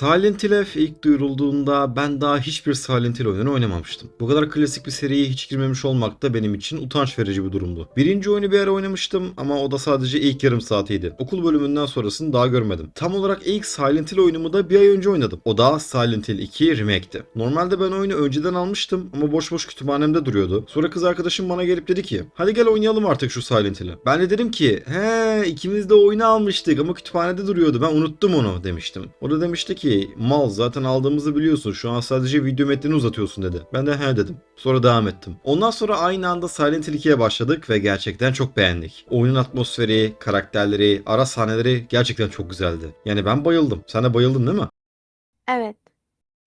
Silent Hill F ilk duyurulduğunda ben daha hiçbir Silent Hill oyununu oynamamıştım. Bu kadar klasik bir seriye hiç girmemiş olmak da benim için utanç verici bir durumdu. Birinci oyunu bir ara oynamıştım ama o da sadece ilk yarım saatiydi. Okul bölümünden sonrasını daha görmedim. Tam olarak ilk Silent Hill oyunumu da bir ay önce oynadım. O da Silent Hill 2 Remake'ti. Normalde ben oyunu önceden almıştım ama boş boş kütüphanemde duruyordu. Sonra kız arkadaşım bana gelip dedi ki hadi gel oynayalım artık şu Silent Hill'i. Ben de dedim ki he ikimiz de oyunu almıştık ama kütüphanede duruyordu ben unuttum onu demiştim. O da demişti ki mal zaten aldığımızı biliyorsun şu an sadece video metnini uzatıyorsun dedi. Ben de he dedim. Sonra devam ettim. Ondan sonra aynı anda Silent Hill 2'ye başladık ve gerçekten çok beğendik. Oyunun atmosferi, karakterleri, ara sahneleri gerçekten çok güzeldi. Yani ben bayıldım. Sen de bayıldın değil mi? Evet.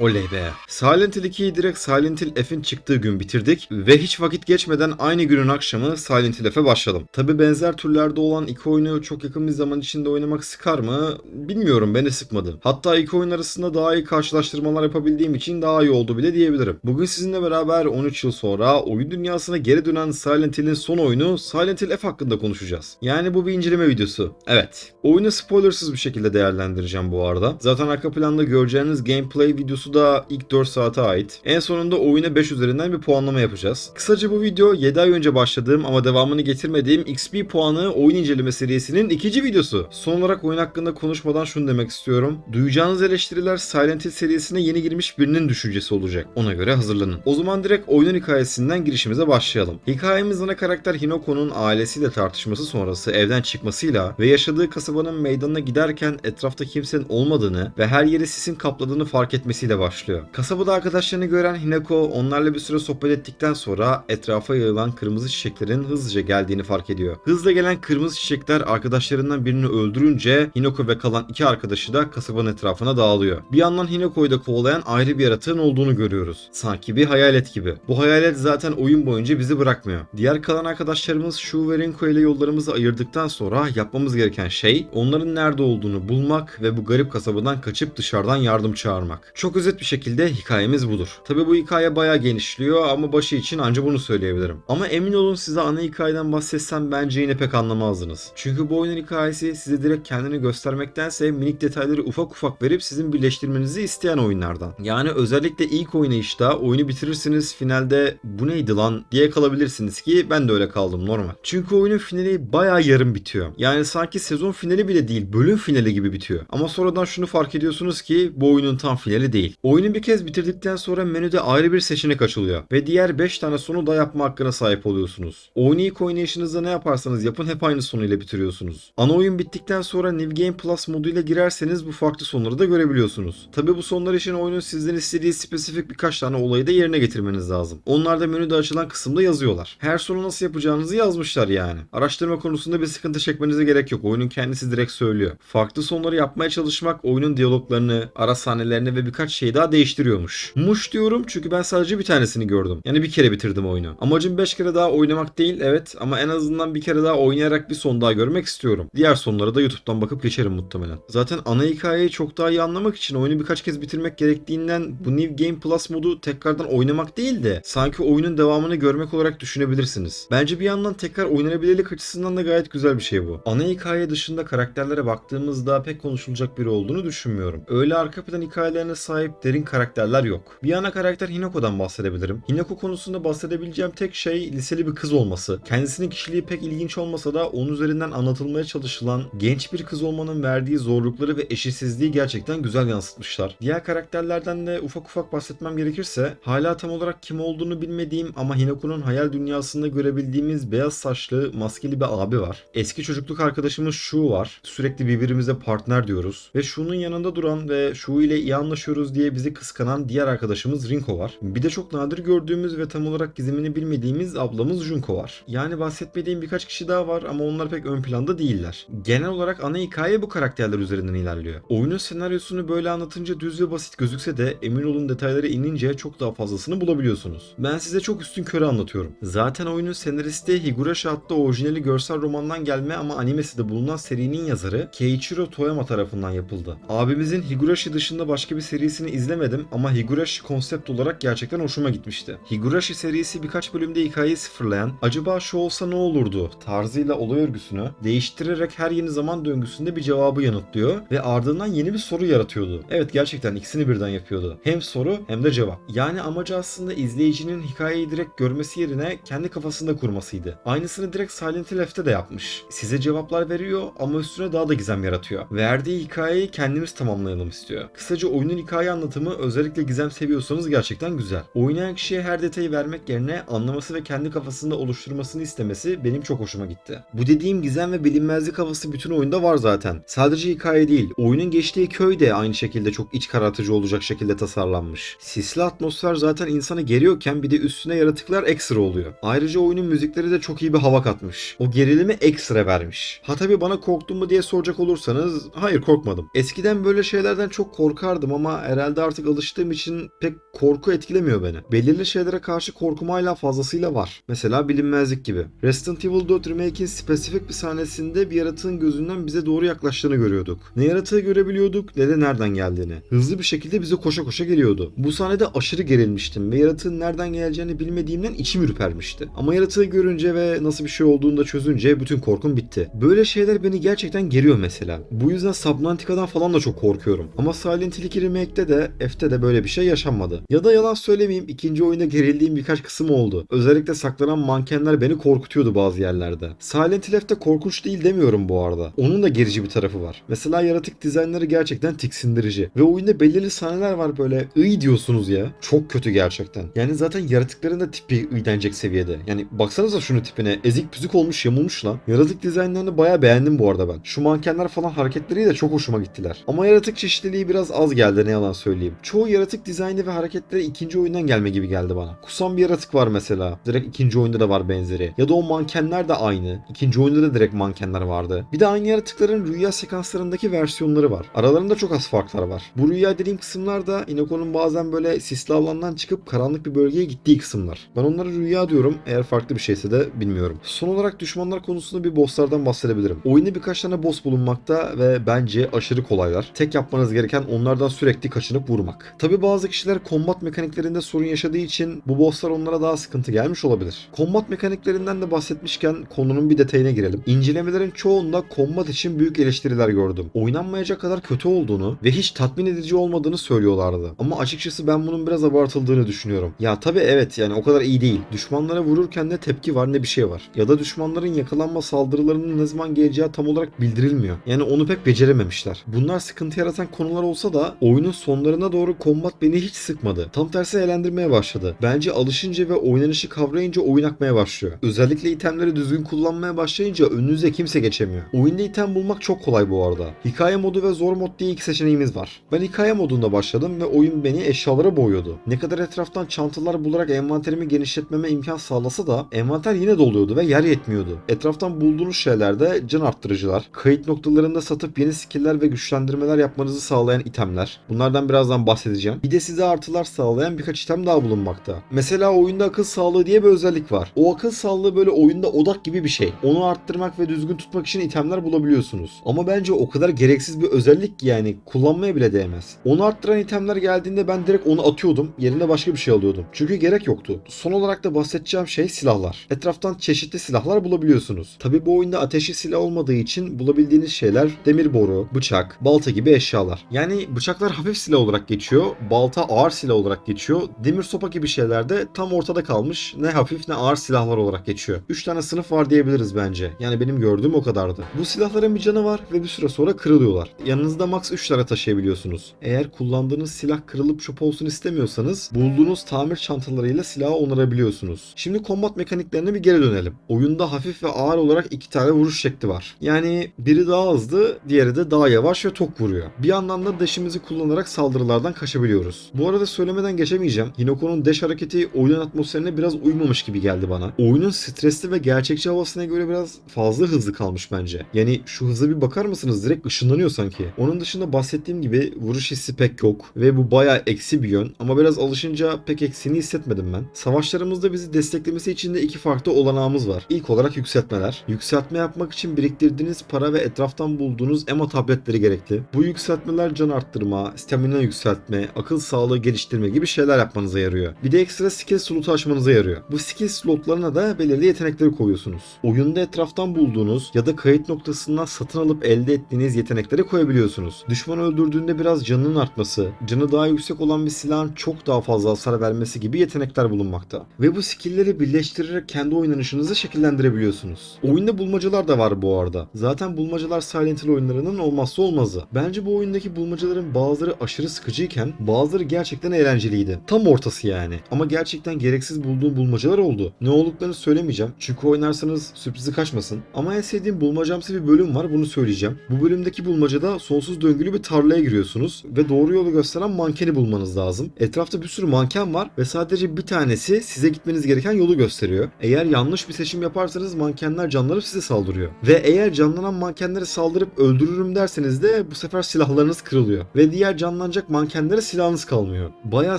Oley be. Silent Hill 2'yi direkt Silent Hill F'in çıktığı gün bitirdik ve hiç vakit geçmeden aynı günün akşamı Silent Hill F'e başladım. Tabi benzer türlerde olan iki oyunu çok yakın bir zaman içinde oynamak sıkar mı? Bilmiyorum beni sıkmadı. Hatta iki oyun arasında daha iyi karşılaştırmalar yapabildiğim için daha iyi oldu bile diyebilirim. Bugün sizinle beraber 13 yıl sonra oyun dünyasına geri dönen Silent Hill'in son oyunu Silent Hill F hakkında konuşacağız. Yani bu bir inceleme videosu. Evet. Oyunu spoilersız bir şekilde değerlendireceğim bu arada. Zaten arka planda göreceğiniz gameplay videosu da ilk 4 saate ait. En sonunda oyuna 5 üzerinden bir puanlama yapacağız. Kısaca bu video 7 ay önce başladığım ama devamını getirmediğim XP puanı oyun inceleme serisinin ikinci videosu. Son olarak oyun hakkında konuşmadan şunu demek istiyorum. Duyacağınız eleştiriler Silent Hill serisine yeni girmiş birinin düşüncesi olacak. Ona göre hazırlanın. O zaman direkt oyunun hikayesinden girişimize başlayalım. Hikayemiz ana karakter Hinoko'nun ailesiyle tartışması sonrası evden çıkmasıyla ve yaşadığı kasabanın meydanına giderken etrafta kimsenin olmadığını ve her yeri sisin kapladığını fark etmesiyle başlıyor. Kasabada arkadaşlarını gören Hinako onlarla bir süre sohbet ettikten sonra etrafa yayılan kırmızı çiçeklerin hızlıca geldiğini fark ediyor. Hızla gelen kırmızı çiçekler arkadaşlarından birini öldürünce Hinako ve kalan iki arkadaşı da kasabanın etrafına dağılıyor. Bir yandan Hinako'yu da kovalayan ayrı bir yaratığın olduğunu görüyoruz. Sanki bir hayalet gibi. Bu hayalet zaten oyun boyunca bizi bırakmıyor. Diğer kalan arkadaşlarımız Shu ve Rinko ile yollarımızı ayırdıktan sonra yapmamız gereken şey onların nerede olduğunu bulmak ve bu garip kasabadan kaçıp dışarıdan yardım çağırmak. Çok özet bir şekilde hikayemiz budur. Tabi bu hikaye bayağı genişliyor ama başı için anca bunu söyleyebilirim. Ama emin olun size ana hikayeden bahsetsem bence yine pek anlamazdınız. Çünkü bu oyunun hikayesi size direkt kendini göstermektense minik detayları ufak ufak verip sizin birleştirmenizi isteyen oyunlardan. Yani özellikle ilk oynayışta oyunu bitirirsiniz finalde bu neydi lan diye kalabilirsiniz ki ben de öyle kaldım normal. Çünkü oyunun finali bayağı yarım bitiyor. Yani sanki sezon finali bile değil bölüm finali gibi bitiyor. Ama sonradan şunu fark ediyorsunuz ki bu oyunun tam finali değil. Oyunu bir kez bitirdikten sonra menüde ayrı bir seçenek açılıyor ve diğer 5 tane sonu da yapma hakkına sahip oluyorsunuz. Oyunu ilk oynayışınızda ne yaparsanız yapın hep aynı sonuyla bitiriyorsunuz. Ana oyun bittikten sonra New Game Plus moduyla girerseniz bu farklı sonları da görebiliyorsunuz. Tabi bu sonlar için oyunun sizden istediği spesifik birkaç tane olayı da yerine getirmeniz lazım. Onlar da menüde açılan kısımda yazıyorlar. Her sonu nasıl yapacağınızı yazmışlar yani. Araştırma konusunda bir sıkıntı çekmenize gerek yok. Oyunun kendisi direkt söylüyor. Farklı sonları yapmaya çalışmak oyunun diyaloglarını, ara sahnelerini ve birkaç şeyi daha değiştiriyormuş. Muş diyorum çünkü ben sadece bir tanesini gördüm. Yani bir kere bitirdim oyunu. Amacım 5 kere daha oynamak değil evet ama en azından bir kere daha oynayarak bir son daha görmek istiyorum. Diğer sonları da YouTube'dan bakıp geçerim muhtemelen. Zaten ana hikayeyi çok daha iyi anlamak için oyunu birkaç kez bitirmek gerektiğinden bu New Game Plus modu tekrardan oynamak değil de sanki oyunun devamını görmek olarak düşünebilirsiniz. Bence bir yandan tekrar oynanabilirlik açısından da gayet güzel bir şey bu. Ana hikaye dışında karakterlere baktığımızda pek konuşulacak biri olduğunu düşünmüyorum. Öyle arka plan hikayelerine sahip derin karakterler yok. Bir ana karakter Hinako'dan bahsedebilirim. Hinako konusunda bahsedebileceğim tek şey liseli bir kız olması. Kendisinin kişiliği pek ilginç olmasa da onun üzerinden anlatılmaya çalışılan genç bir kız olmanın verdiği zorlukları ve eşitsizliği gerçekten güzel yansıtmışlar. Diğer karakterlerden de ufak ufak bahsetmem gerekirse hala tam olarak kim olduğunu bilmediğim ama Hinako'nun hayal dünyasında görebildiğimiz beyaz saçlı maskeli bir abi var. Eski çocukluk arkadaşımız Shu var. Sürekli birbirimize partner diyoruz. Ve Shu'nun yanında duran ve Shu ile iyi anlaşıyoruz diye bizi kıskanan diğer arkadaşımız Rinko var. Bir de çok nadir gördüğümüz ve tam olarak gizemini bilmediğimiz ablamız Junko var. Yani bahsetmediğim birkaç kişi daha var ama onlar pek ön planda değiller. Genel olarak ana hikaye bu karakterler üzerinden ilerliyor. Oyunun senaryosunu böyle anlatınca düz ve basit gözükse de emin olun detaylara inince çok daha fazlasını bulabiliyorsunuz. Ben size çok üstün körü anlatıyorum. Zaten oyunun senaristi Higurashi adlı orijinali görsel romandan gelme ama animesi de bulunan serinin yazarı Keiichiro Toyama tarafından yapıldı. Abimizin Higurashi dışında başka bir serisini serisini izlemedim ama Higurashi konsept olarak gerçekten hoşuma gitmişti. Higurashi serisi birkaç bölümde hikayeyi sıfırlayan, acaba şu olsa ne olurdu tarzıyla olay örgüsünü değiştirerek her yeni zaman döngüsünde bir cevabı yanıtlıyor ve ardından yeni bir soru yaratıyordu. Evet gerçekten ikisini birden yapıyordu. Hem soru hem de cevap. Yani amacı aslında izleyicinin hikayeyi direkt görmesi yerine kendi kafasında kurmasıydı. Aynısını direkt Silent Hill F'te de yapmış. Size cevaplar veriyor ama üstüne daha da gizem yaratıyor. Verdiği hikayeyi kendimiz tamamlayalım istiyor. Kısaca oyunun hikaye anlatımı özellikle gizem seviyorsanız gerçekten güzel. Oynayan kişiye her detayı vermek yerine anlaması ve kendi kafasında oluşturmasını istemesi benim çok hoşuma gitti. Bu dediğim gizem ve bilinmezlik havası bütün oyunda var zaten. Sadece hikaye değil, oyunun geçtiği köy de aynı şekilde çok iç karartıcı olacak şekilde tasarlanmış. Sisli atmosfer zaten insanı geriyorken bir de üstüne yaratıklar ekstra oluyor. Ayrıca oyunun müzikleri de çok iyi bir hava katmış. O gerilimi ekstra vermiş. Ha tabii bana korktun mu diye soracak olursanız hayır korkmadım. Eskiden böyle şeylerden çok korkardım ama herhalde artık alıştığım için pek korku etkilemiyor beni. Belirli şeylere karşı korkum hala fazlasıyla var. Mesela bilinmezlik gibi. Resident Evil 4 Remake'in spesifik bir sahnesinde bir yaratığın gözünden bize doğru yaklaştığını görüyorduk. Ne yaratığı görebiliyorduk ne de nereden geldiğini. Hızlı bir şekilde bize koşa koşa geliyordu. Bu sahnede aşırı gerilmiştim ve yaratığın nereden geleceğini bilmediğimden içim ürpermişti. Ama yaratığı görünce ve nasıl bir şey olduğunu da çözünce bütün korkum bitti. Böyle şeyler beni gerçekten geriyor mesela. Bu yüzden Subnautica'dan falan da çok korkuyorum. Ama Silent Hill 2 Remake'de de F'te de böyle bir şey yaşanmadı. Ya da yalan söylemeyeyim ikinci oyunda gerildiğim birkaç kısım oldu. Özellikle saklanan mankenler beni korkutuyordu bazı yerlerde. Silent Hill F'te korkunç değil demiyorum bu arada. Onun da gerici bir tarafı var. Mesela yaratık dizaynları gerçekten tiksindirici. Ve oyunda belirli sahneler var böyle ıy diyorsunuz ya. Çok kötü gerçekten. Yani zaten yaratıkların da tipi ıy denecek seviyede. Yani baksanıza şunu tipine. Ezik püzük olmuş yamulmuş lan. Yaratık dizaynlarını bayağı beğendim bu arada ben. Şu mankenler falan hareketleri de çok hoşuma gittiler. Ama yaratık çeşitliliği biraz az geldi ne yalan söyleyeyim. Çoğu yaratık dizaynı ve hareketleri ikinci oyundan gelme gibi geldi bana. Kusan bir yaratık var mesela. Direkt ikinci oyunda da var benzeri. Ya da o mankenler de aynı. İkinci oyunda da direkt mankenler vardı. Bir de aynı yaratıkların rüya sekanslarındaki versiyonları var. Aralarında çok az farklar var. Bu rüya dediğim kısımlar da Inoko'nun bazen böyle sisli alandan çıkıp karanlık bir bölgeye gittiği kısımlar. Ben onlara rüya diyorum. Eğer farklı bir şeyse de bilmiyorum. Son olarak düşmanlar konusunda bir bosslardan bahsedebilirim. Oyunda birkaç tane boss bulunmakta ve bence aşırı kolaylar. Tek yapmanız gereken onlardan sürekli kaçınıp vurmak. Tabi bazı kişiler kombat mekaniklerinde sorun yaşadığı için bu bosslar onlara daha sıkıntı gelmiş olabilir. Kombat mekaniklerinden de bahsetmişken konunun bir detayına girelim. İncelemelerin çoğunda kombat için büyük eleştiriler gördüm. Oynanmayacak kadar kötü olduğunu ve hiç tatmin edici olmadığını söylüyorlardı. Ama açıkçası ben bunun biraz abartıldığını düşünüyorum. Ya tabi evet yani o kadar iyi değil. Düşmanlara vururken ne tepki var ne bir şey var. Ya da düşmanların yakalanma saldırılarının ne zaman geleceği tam olarak bildirilmiyor. Yani onu pek becerememişler. Bunlar sıkıntı yaratan konular olsa da oyunun sonlarına doğru kombat beni hiç sıkmadı. Tam tersi eğlendirmeye başladı. Bence alışınca ve oynanışı kavrayınca oyun akmaya başlıyor. Özellikle itemleri düzgün kullanmaya başlayınca önünüze kimse geçemiyor. Oyunda item bulmak çok kolay bu arada. Hikaye modu ve zor mod diye iki seçeneğimiz var. Ben hikaye modunda başladım ve oyun beni eşyalara boğuyordu. Ne kadar etraftan çantalar bularak envanterimi genişletmeme imkan sağlasa da envanter yine doluyordu ve yer yetmiyordu. Etraftan bulduğunuz şeylerde can arttırıcılar, kayıt noktalarında satıp yeni skill'ler ve güçlendirmeler yapmanızı sağlayan itemler. Bunlardan birazdan bahsedeceğim. Bir de size artılar sağlayan birkaç item daha bulunmakta. Mesela oyunda akıl sağlığı diye bir özellik var. O akıl sağlığı böyle oyunda odak gibi bir şey. Onu arttırmak ve düzgün tutmak için itemler bulabiliyorsunuz. Ama bence o kadar gereksiz bir özellik ki yani kullanmaya bile değmez. Onu arttıran itemler geldiğinde ben direkt onu atıyordum. Yerine başka bir şey alıyordum. Çünkü gerek yoktu. Son olarak da bahsedeceğim şey silahlar. Etraftan çeşitli silahlar bulabiliyorsunuz. Tabi bu oyunda ateşli silah olmadığı için bulabildiğiniz şeyler demir boru, bıçak, balta gibi eşyalar. Yani bıçaklar hafif silah olarak geçiyor. Balta ağır silah olarak geçiyor. Demir sopa gibi şeyler de tam ortada kalmış. Ne hafif ne ağır silahlar olarak geçiyor. 3 tane sınıf var diyebiliriz bence. Yani benim gördüğüm o kadardı. Bu silahların bir canı var ve bir süre sonra kırılıyorlar. Yanınızda max 3 tane taşıyabiliyorsunuz. Eğer kullandığınız silah kırılıp çöp olsun istemiyorsanız bulduğunuz tamir çantalarıyla silahı onarabiliyorsunuz. Şimdi kombat mekaniklerine bir geri dönelim. Oyunda hafif ve ağır olarak iki tane vuruş şekli var. Yani biri daha hızlı, diğeri de daha yavaş ve tok vuruyor. Bir yandan da dash'imizi kullanarak saldırılardan kaçabiliyoruz. Bu arada söylemeden geçemeyeceğim. Hinoko'nun dash hareketi oyunun atmosferine biraz uymamış gibi geldi bana. Oyunun stresli ve gerçekçi havasına göre biraz fazla hızlı kalmış bence. Yani şu hıza bir bakar mısınız? Direkt ışınlanıyor sanki. Onun dışında bahsettiğim gibi vuruş hissi pek yok ve bu bayağı eksi bir yön ama biraz alışınca pek eksiğini hissetmedim ben. Savaşlarımızda bizi desteklemesi için de iki farklı olanağımız var. İlk olarak yükseltmeler. Yükseltme yapmak için biriktirdiğiniz para ve etraftan bulduğunuz emo tabletleri gerekli. Bu yükseltmeler can arttırma, stamina stamina yükseltme, akıl sağlığı geliştirme gibi şeyler yapmanıza yarıyor. Bir de ekstra skill slotu açmanıza yarıyor. Bu skill slotlarına da belirli yetenekleri koyuyorsunuz. Oyunda etraftan bulduğunuz ya da kayıt noktasından satın alıp elde ettiğiniz yetenekleri koyabiliyorsunuz. Düşmanı öldürdüğünde biraz canının artması, canı daha yüksek olan bir silahın çok daha fazla hasar vermesi gibi yetenekler bulunmakta. Ve bu skillleri birleştirerek kendi oynanışınızı şekillendirebiliyorsunuz. Oyunda bulmacalar da var bu arada. Zaten bulmacalar Silent Hill oyunlarının olmazsa olmazı. Bence bu oyundaki bulmacaların bazıları aşırı sıkıcıyken bazıları gerçekten eğlenceliydi. Tam ortası yani. Ama gerçekten gereksiz bulduğum bulmacalar oldu. Ne olduklarını söylemeyeceğim. Çünkü oynarsanız sürprizi kaçmasın. Ama en sevdiğim bulmacamsı bir bölüm var bunu söyleyeceğim. Bu bölümdeki bulmacada sonsuz döngülü bir tarlaya giriyorsunuz ve doğru yolu gösteren mankeni bulmanız lazım. Etrafta bir sürü manken var ve sadece bir tanesi size gitmeniz gereken yolu gösteriyor. Eğer yanlış bir seçim yaparsanız mankenler canlanıp size saldırıyor. Ve eğer canlanan mankenlere saldırıp öldürürüm derseniz de bu sefer silahlarınız kırılıyor. Ve diğer canlanacak mankenlere silahınız kalmıyor. Bayağı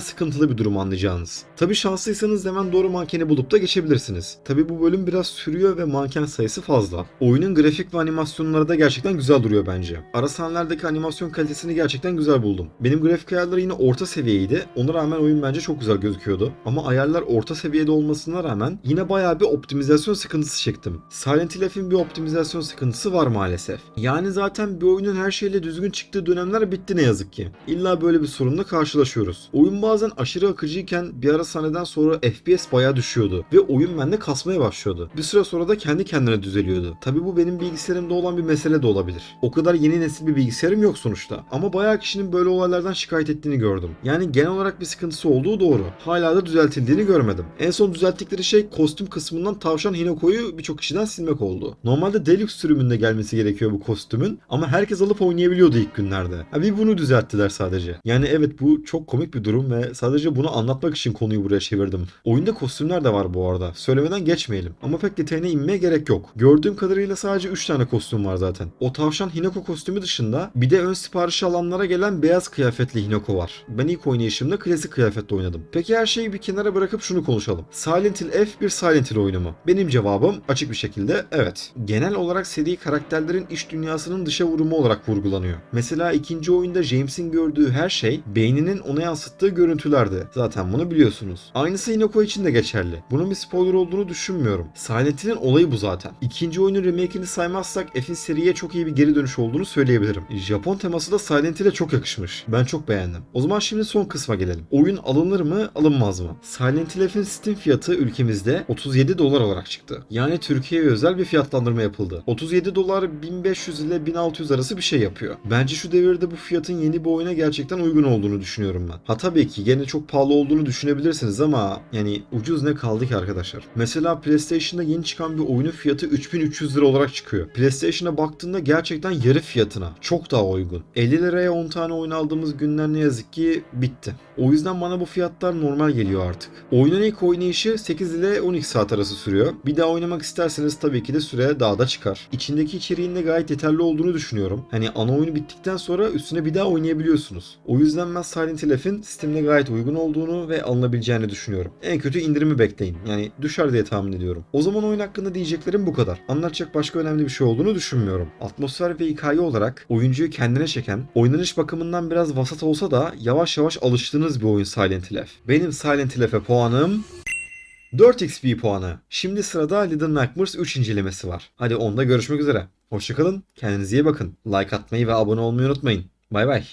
sıkıntılı bir durum anlayacağınız. Tabi şanslıysanız hemen doğru mankeni bulup da geçebilirsiniz. Tabi bu bölüm biraz sürüyor ve manken sayısı fazla. Oyunun grafik ve animasyonları da gerçekten güzel duruyor bence. Ara sahnelerdeki animasyon kalitesini gerçekten güzel buldum. Benim grafik ayarları yine orta seviyeydi. Ona rağmen oyun bence çok güzel gözüküyordu. Ama ayarlar orta seviyede olmasına rağmen yine bayağı bir optimizasyon sıkıntısı çektim. Silent Hill F'in bir optimizasyon sıkıntısı var maalesef. Yani zaten bir oyunun her şeyle düzgün çıktığı dönemler bitti ne yazık ki. İlla böyle bir sorunla karşılaşıyoruz. Oyun bazen aşırı akıcıyken bir ara sahneden sonra FPS bayağı düşüyordu ve oyun bende kasmaya başlıyordu. Bir süre sonra da kendi kendine düzeliyordu. Tabi bu benim bilgisayarımda olan bir mesele de olabilir. O kadar yeni nesil bir bilgisayarım yok sonuçta. Ama bayağı kişinin böyle olaylardan şikayet ettiğini gördüm. Yani genel olarak bir sıkıntısı olduğu doğru. Hala da düzeltildiğini görmedim. En son düzelttikleri şey kostüm kısmından tavşan Hinoko'yu birçok kişiden silmek oldu. Normalde Deluxe sürümünde gelmesi gerekiyor bu kostümün ama herkes alıp oynayabiliyordu ilk günlerde. Ha bir bunu düzelttiler sadece. Yani evet bu çok komik bir durum ve sadece bunu anlatmak için konuyu buraya çevirdim. Oyunda kostümler de var bu arada. Söylemeden geçmeyelim. Ama pek detayına inmeye gerek yok. Gördüğüm kadarıyla sadece 3 tane kostüm var zaten. O tavşan Hinako kostümü dışında bir de ön sipariş alanlara gelen beyaz kıyafetli Hinako var. Ben ilk oynayışımda klasik kıyafetle oynadım. Peki her şeyi bir kenara bırakıp şunu konuşalım. Silent Hill F bir Silent Hill oyunu mu? Benim cevabım açık bir şekilde evet. Genel olarak seri karakterlerin iç dünyasının dışa vurumu olarak vurgulanıyor. Mesela ikinci oyunda James'in gördüğü her şey beyninin ona yansıttığı görüntülerdi. Zaten bunu biliyorsunuz. Aynısı Hinako için de geçerli. Bunun bir spoiler olduğunu düşünmüyorum. Silent olayı bu zaten. İkinci oyunun remake'ini saymazsak F'in seriye çok iyi bir geri dönüş olduğunu söyleyebilirim. Japon teması da Silent Hill'e çok yakışmış. Ben çok beğendim. O zaman şimdi son kısma gelelim. Oyun alınır mı, alınmaz mı? Silent Hill F'in Steam fiyatı ülkemizde 37 dolar olarak çıktı. Yani Türkiye'ye özel bir fiyatlandırma yapıldı. 37 dolar 1500 ile 1600 arası bir şey yapıyor. Bence şu devirde bu fiyatın yeni bir oyuna gerçekten uygun olduğunu düşünüyorum ben. Ha tabii ki gene çok pahalı olduğunu düşünebilirsiniz ama yani ucuz ne kaldı ki arkadaşlar? Mesela PlayStation'da yeni çıkan bir oyunun fiyatı 3300 lira olarak çıkıyor. PlayStation'a baktığında gerçekten yarı fiyatına. Çok daha uygun. 50 liraya 10 tane oyun aldığımız günler ne yazık ki bitti. O yüzden bana bu fiyatlar normal geliyor artık. Oyunun ilk oynayışı 8 ile 12 saat arası sürüyor. Bir daha oynamak isterseniz tabii ki de süre daha da çıkar. İçindeki içeriğin de gayet yeterli olduğunu düşünüyorum. Hani ana oyunu bittikten sonra üstüne bir daha oynayabiliyorsunuz. O yüzden ben Silent Hill F'in Steam'de gayet uygun olduğunu ve alınabileceğini düşünüyorum. En kötü indirimi bekleyin. Yani düşer diye tahmin ediyorum. O zaman oyun hakkında diyeceklerim bu kadar. Anlatacak başka önemli bir şey olduğunu düşünmüyorum. Atmosfer ve hikaye olarak oyuncuyu kendine çeken, oynanış bakımından biraz vasat olsa da yavaş yavaş alıştığınız bir oyun Silent Hill. Benim Silent Hill F'e puanım 4 XP puanı. Şimdi sırada Little Nightmares 3 incelemesi var. Hadi onda görüşmek üzere. Hoşçakalın, kendinize iyi bakın. Like atmayı ve abone olmayı unutmayın. Bay bay.